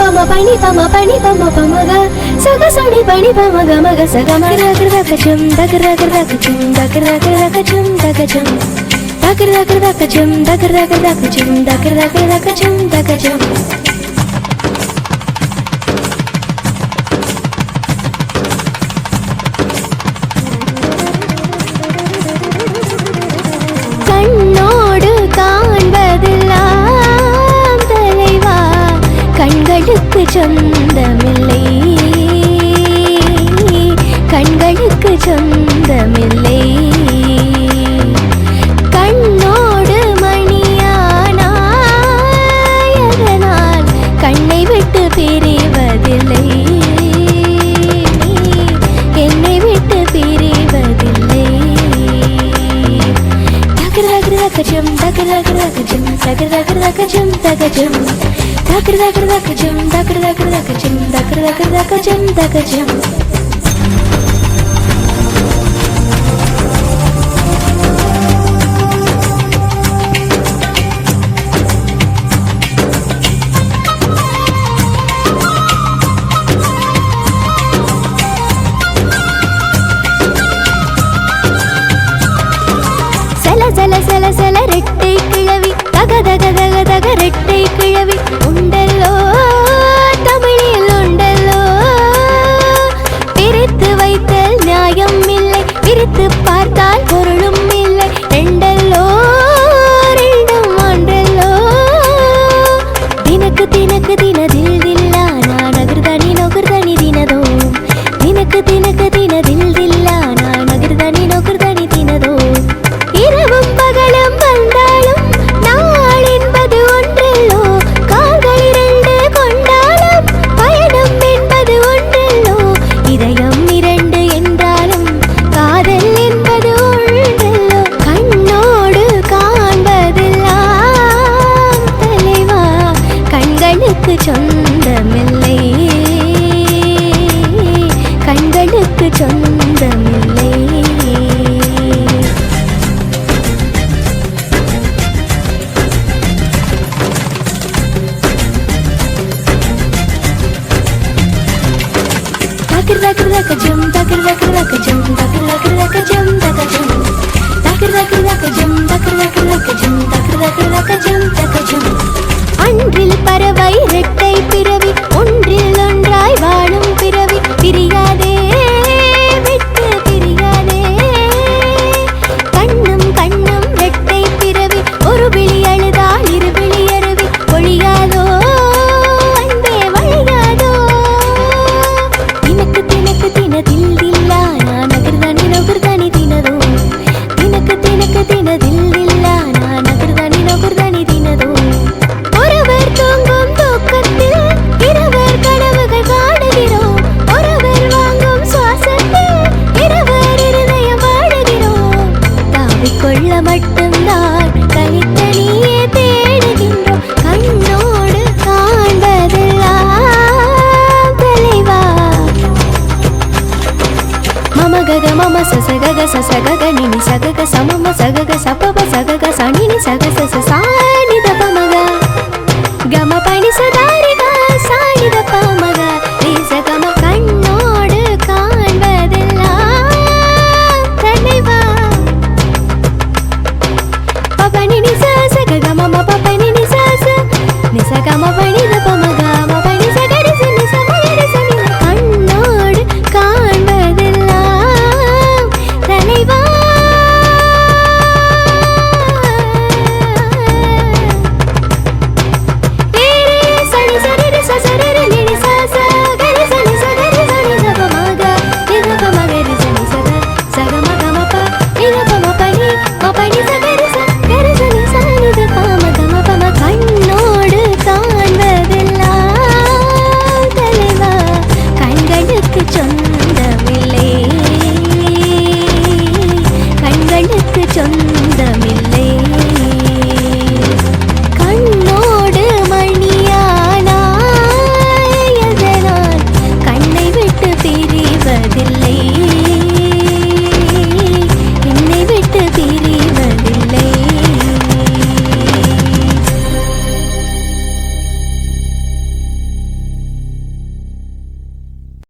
పమ పణి పమ పణి పమ పమగ సగ సడి పణి పమ గమ గ సగ మగ రకచం దగ్గర దగ్గర రకచం దగ్గర దగ్గర రకచం దగ్గచం దగ్గర దగ్గర రకచం దగ్గర దగ్గర రకచం దగ్గర దగ్గర రకచం దగ్గచం கண்களுக்கு சொந்தமில்லை. கண்களுக்கு சொந்தமில்லை. கண்ணோடு மணியானால் கண்ணை விட்டு பிரிவதில்லை. என்னை விட்டு பிரிவதில்லை. தகராக ரகஜம் தகராக ரகஜம் దగ్గర దగ్గర దగ్గర జం దగ్గర జం. దగ్గర దగ్గర దగ్గర జం దగ్గర దగ్గర దగ్గర జం దగ్గర దగ్గర దగ్గర జం దగ్గర జం. సెల సెల సెల సెల நியாயம் இல்லை பிரித்து பார்த்தால் பொருளும் இல்லை. ரெண்டல்லோ ரெண்டும் ஒன்றல்லோ. தினக்கு தினக்கு தினதில் கண்களுக்கு சொந்தமில்லை. கண்களுக்கு சொந்தமில்லை ஜம் தகிரதகிரதகஜம் தகிரதகிரதகஜம் தகஜம் ஜம் தகிரதகிரதகஜம் தகிரதகிரதகஜம் தகஜம் జగగ